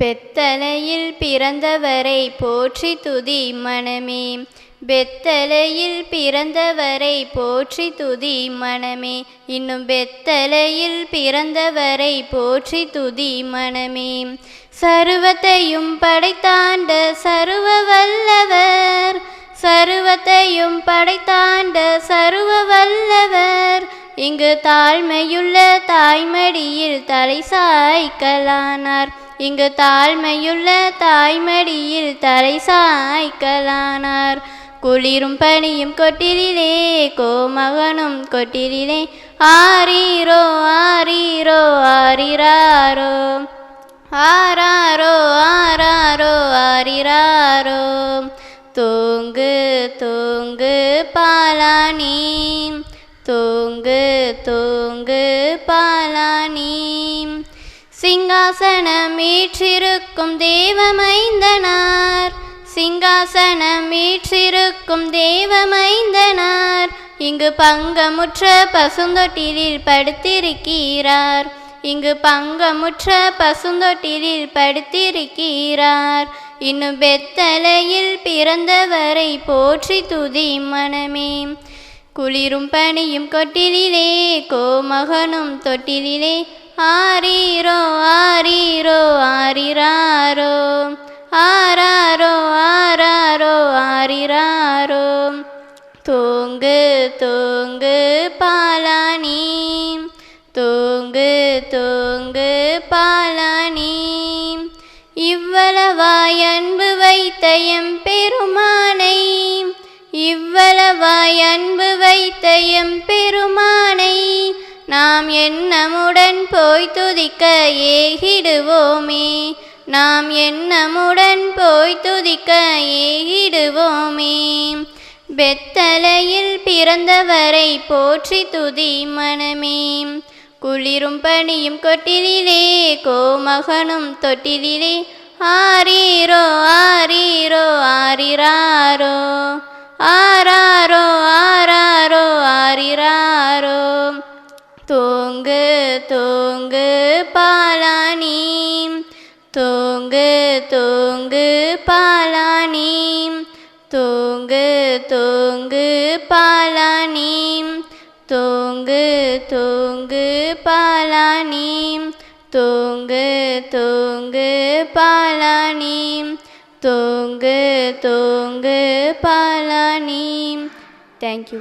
பெத்தலையில் பிறந்தவரை போற்றி துதி மனமே. பெத்தலையில் பிறந்தவரை போற்றி துதி மனமே. இன்னும் பெத்தலையில் பிறந்தவரை போற்றி துதி மனமே. சருவத்தையும் படைத்தாண்ட சருவ வல்லவர் சருவத்தையும் படைத்தான் இங்கு தாழ்மையுள்ள தாய்மடியில் தலை சாய்க்கலானார். இங்கு தாழ்மையுள்ள தாய்மடியில் தலை சாய்க்கலானார். குளிரும் பனியும் கொட்டிலே கோமகனும் கொட்டிலே ஆரீரோ ஆரீரோ ஆரிராரோ. ஆராரோ ஆராரோ ஆரிராரோ. தூங்கு தூங்கு பாலானி. பாலானி சிங்காசனம் வீற்றிருக்கும் தேவமைந்தனார். சிங்காசனம் வீற்றிருக்கும் தேவமைந்தனார். இங்கு பங்கமுற்ற பசுந்தொட்டிலில் படுத்திருக்கிறார். இங்கு பங்கமுற்ற பசுந்தொட்டிலில் படுத்திருக்கிறார். இன்னும் பெத்தலையில் பிறந்தவரை போற்றி துதி மனமே. குளிரும் பனியும் கொட்டிலே கோமகனும் தொட்டிலே ஆரீரோ ஆரீரோ ஆரிராரோ. ஆராரோ ஆராரோ ஆரிராரோ. தூங்கு தூங்கு பாலானி தூங்கு தூங்கு பாலானி இவ்வளவாய் அன்பு வைத்த எம் பெருமானை இவ்வளவாய் ஏகிடுவோமே நாம் எண்ணமுடன் போய் துதிக்க ஏகிடுவோமே பெத்தலையில் பிறந்தவரை போற்றி துதி மனமே. குளிரும் பனியும் கொட்டிலே கோமகனும் தொட்டிலே ஆரீரோ ஆரீரோ ஆரிராரோ ஆராரோ ஆராரோ ஆரிரா தூங்கு பாலானி தூங்கு தூங்கு பாலானி தூங்கு தூங்கு பாலானி தூங்கு தூங்கு பாலானி தூங்கு தூங்கு பாலானி தூங்கு தூங்கு பாலானி தேங்க்யூ